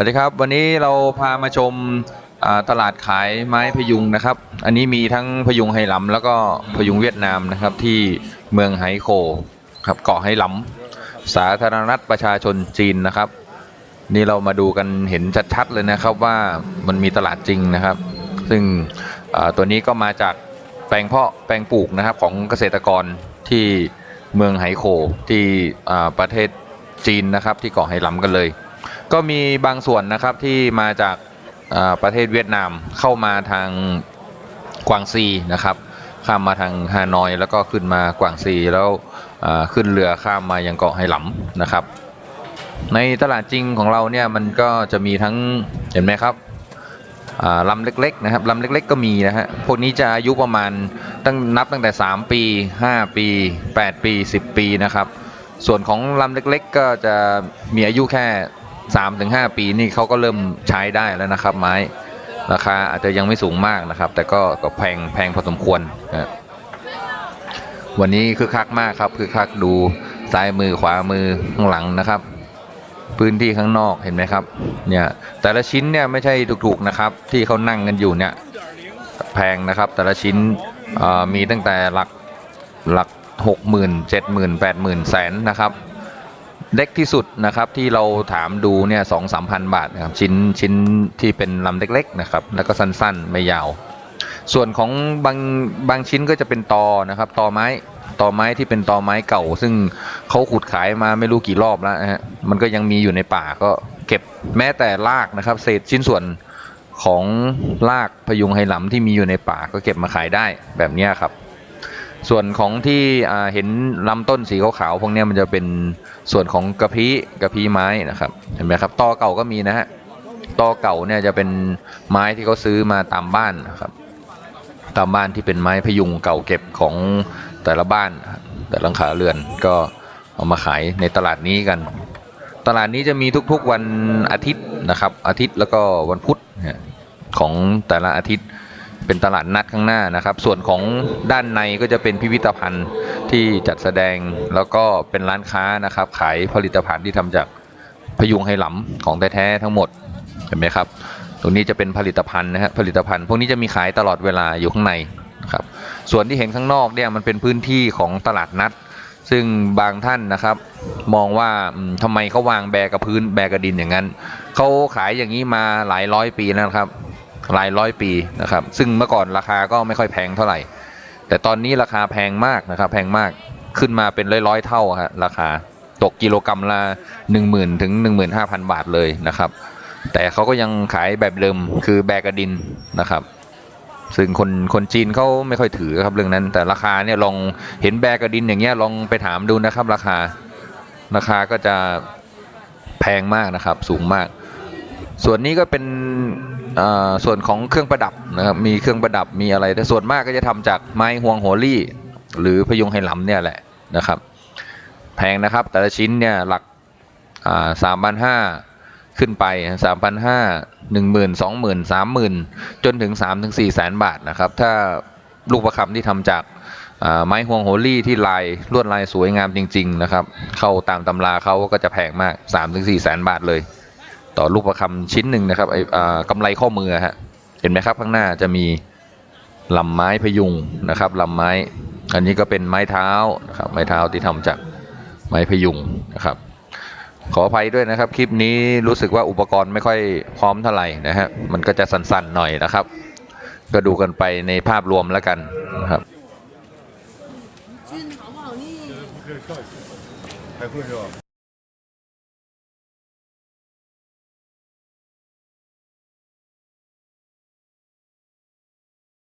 วัสดีครับวันนี้เราพามาชมตลาดขายไม้พยุงนะครับ อันนี้มีทั้งพยุงไหหลำแล้วก็พยุงเวียดนามนะครับที่เมืองไหโคครับเกาะไหหลำสาธารณรัฐประชาชนจีนนะครับ นี่เรามาดูกันเห็นชัดๆเลยนะครับว่ามันมีตลาดจริงนะครับ ซึ่งตัวนี้ก็มาจากแปลงเพาะแปลงปลูกนะครับของเกษตรกรที่เมืองไหโคที่ประเทศจีนนะครับที่เกาะไหหลำกันเลย ก็มีบางส่วนนะครับที่มาจากประเทศเวียดนามเข้ามาทางกวางซีนะครับ ข้ามมาทางฮานอย แล้วก็ขึ้นมากวางซีแล้วขึ้นเรือข้ามมายังเกาะไหหลำนะครับ ในตลาดจริงของเราเนี่ยมันก็จะมีทั้งเห็นไหมครับลำเล็กๆนะครับลำเล็กๆก็มีนะฮะพวกนี้จะอายุประมาณตั้งนับตั้งแต่ 3 ปี 5 ปี 8 ปี 10 ปีนะครับ ส่วนของลำเล็กๆ ก็จะมีอายุแค่ 3-5 ปีนี่เขาก็เริ่มใช้ได้แล้วนะครับ ไม้ราคาอาจจะยังไม่สูงมากนะครับ แต่ก็ก็แพงแพงพอสมควรนะวันนี้คือคักมากครับ คือคักดูซ้ายมือขวามือข้างหลังนะครับ พื้นที่ข้างนอกเห็นไหมครับ เนี่ยแต่ละชิ้นเนี่ยไม่ใช่ถูกๆนะครับ ที่เขานั่งกันอยู่เนี่ยแพงนะครับ แต่ละชิ้นมีตั้งแต่หลักหลักหกหมื่นเจ็ดหมื่นแปดหมื่นแสนนะครับ เล็กที่สุดนะครับที่เราถามดูเนี่ยสองสามพันบาทนะครับชิ้นชิ้นที่เป็นลำเล็กๆนะครับแล้วก็สั้นๆไม่ยาว ส่วนของบางบางชิ้นก็จะเป็นตอนะครับตอไม้ตอไม้ที่เป็นตอไม้เก่า ซึ่งเขาขุดขายมาไม่รู้กี่รอบแล้วนะฮะมันก็ยังมีอยู่ในป่าก็เก็บแม้แต่รากนะครับ เศษชิ้นส่วนของรากพยุงไหหลำที่มีอยู่ในป่าก็เก็บมาขายได้แบบนี้ครับ ส่วนของที่เห็นลำต้นสีขาวๆพวกนี้มันจะเป็นส่วนของกระพี้กระพี้ไม้นะครับเห็นไหมครับตอเก่าก็มีนะฮะตอเก่าเนี่ยจะเป็นไม้ที่เขาซื้อมาตามบ้านนะครับ ตามบ้านที่เป็นไม้พยุงเก่าเก็บของแต่ละบ้าน แต่ลังคาเรือนก็เอามาขายในตลาดนี้กัน ตลาดนี้จะมีทุกๆวันอาทิตย์นะครับ อาทิตย์แล้วก็วันพุธของแต่ละอาทิตย์ เป็นตลาดนัดข้างหน้านะครับ ส่วนของด้านในก็จะเป็นพิพิธภัณฑ์ที่จัดแสดงแล้วก็เป็นร้านค้านะครับ ขายผลิตภัณฑ์ที่ทำจากพยุงไหหลำของแท้ๆทั้งหมดเห็นไหมครับ ตรงนี้จะเป็นผลิตภัณฑ์นะฮะผลิตภัณฑ์ พวกนี้จะมีขายตลอดเวลาอยู่ข้างในนะครับ ส่วนที่เห็นข้างนอกเนี่ยมันเป็นพื้นที่ของตลาดนัด ซึ่งบางท่านนะครับ มองว่าอืมทำไมเขาวางแบกับพื้นแบกับดินอย่างนั้นเขาขายอย่างนี้มาหลายร้อยปีแล้วครับ ลายร้อยปีนะครับ ซึ่งเมื่อก่อนราคาก็ไม่ค่อยแพงเท่าไหร่ แต่ตอนนี้ราคาแพงมากนะครับ แพงมากขึ้นมาเป็นร้อยๆเท่าฮะราคาตกกิโลกรรัมละ1 0,000ถึง15,000 บาทเลยนะครับ แต่เขาก็ยังขายแบบเดิมคือแบกกระดินนะครับ ซึ่งคนคนจีนเขาไม่ค่อยถือครับเรื่องนั้น แต่ราคาเนี่ยลองเห็นแบกกระดินอย่างเงี้ยลองไปถามดูนะครับ ราคาราคาก็จะแพงมากนะครับ สูงมาก ส่วนนี้ก็เป็นส่วนของเครื่องประดับนะครับมีเครื่องประดับมีอะไร แต่ส่วนมากก็จะทำจากไม้ฮวงโหรี่ หรือพยุงไหหลำเนี่ยแหละนะครับ แพงนะครับ แต่ละชิ้นเนี่ยหลักสามพันห้าขึ้นไปสามพันห้าหนึ่งหมื่นสองหมื่นสามหมื่นจนถึงสามถึงสี่แสนบาทนะครับ ถ้าลูกประคำที่ทำจากไม้ฮวงโหรี่ที่ลายลวดลายสวยงามจริง ๆ นะครับ เข้าตามตำราเขาก็จะแพงมากสามถึงสี่แสนบาทเลย ต่อลูกประคำชิ้นหนึ่งนะครับไอ้อ่ากำไรข้อมือฮะเห็นไหมครับข้างหน้าจะมีลำไม้พยุงนะครับลำไม้ อันนี้ก็เป็นไม้เท้านะครับไม้เท้าที่ทำจากไม้พยุงนะครับ ขออภัยด้วยนะครับ คลิปนี้รู้สึกว่าอุปกรณ์ไม่ค่อยพร้อมเท่าไหร่นะฮะมันก็จะสั่นๆหน่อยนะครับ ก็ดูกันไปในภาพรวมแล้วกันนะครับ 君好不好呢？还会是吧？